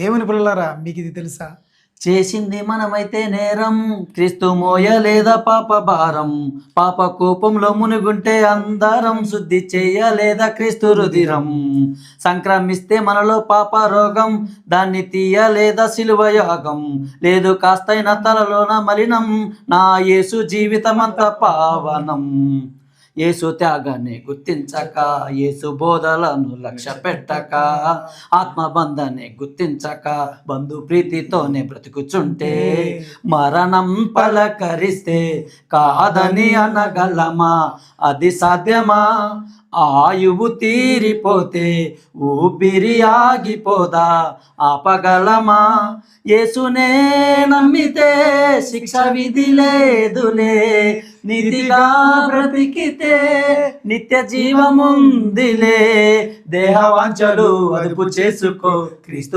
దేవుని పిల్లలారా మీకు ఇది తెలుసా? చేసింది మనమైతే నేరం క్రీస్తు మోయలేదా పాప భారం. పాప కోపంలో మునుగుంటే అందరం శుద్ధి చేయలేదా క్రీస్తు రుధిరం. సంక్రమిస్తే మనలో పాప రోగం దాన్ని తీయలేదా సిలువ యోగం. లేదు కాస్తైన తలలోన మలినం నా యేసు జీవితమంత పావనం. యేసు త్యాగాన్ని గుర్తించక యేసు బోధలను లక్ష్య పెట్టక ఆత్మబంధాన్ని గుర్తించక బంధు ప్రీతితోనే బ్రతుకుచుంటే మరణం పలకరిస్తే కాదని అనగలమా? అది సాధ్యమా? ఆయువు తీరిపోతే ఊపిరి ఆగిపోదా? ఆపగలమా? యేసునే నమ్మితే శిక్ష విధి లేదులే. నీతిగా బ్రతికితే నిత్య జీవముందిలే. దేహవాంఛలు అదుపు చేసుకో. క్రీస్తు